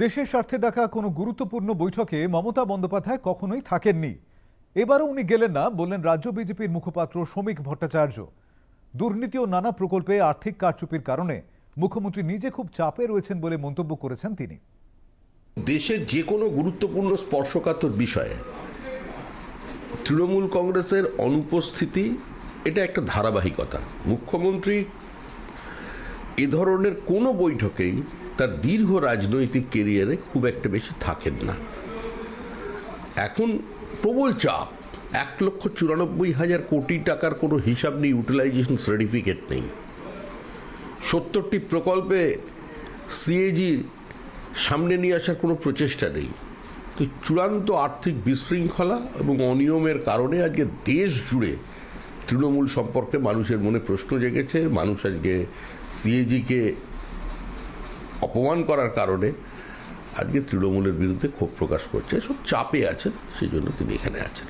দেশের স্বার্থে ডাকা কোনো গুরুত্বপূর্ণ বৈঠকে মমতা বন্দ্যোপাধ্যায় কখনোই থাকেননি। এবারও উনি গেলেন না, বললেন রাজ্য বিজেপির মুখপাত্র শ্রমিক ভট্টাচার্য। দুর্নীতি ও নানা প্রকল্পে আর্থিক কারচুপির কারণে মুখ্যমন্ত্রী নিজে খুব চাপে রয়েছেন বলে মন্তব্য করেছেন তিনি। দেশের যে কোনো গুরুত্বপূর্ণ স্পর্শকাতর বিষয়ে তৃণমূল কংগ্রেসের অনুপস্থিতি, এটা একটা ধারাবাহিকতা। মুখ্যমন্ত্রী এ ধরনের কোনো বৈঠকেই তার দীর্ঘ রাজনৈতিক কেরিয়ারে খুব একটা বেশি থাকেন না। এখন প্রবল চাপ। এক লক্ষ চুরানব্বই হাজার কোটি টাকার কোনো হিসাব নেই ইউটিলাইজেশন সার্টিফিকেট নেই। সত্তরটি প্রকল্পে সিএজি সামনে নিয়ে আসার কোনো প্রচেষ্টা নেই। তো চূড়ান্ত আর্থিক বিশৃঙ্খলা এবং অনিয়মের কারণে আজকে দেশ জুড়ে তৃণমূল সম্পর্কে মানুষের মনে প্রশ্ন জেগেছে। মানুষ আজকে সিএজিকে অপমান করার কারণে আজকে তৃণমূলের বিরুদ্ধে ক্ষোভ প্রকাশ করছে সব চাপে আছেন সেই জন্য তিনি এখানে আছেন।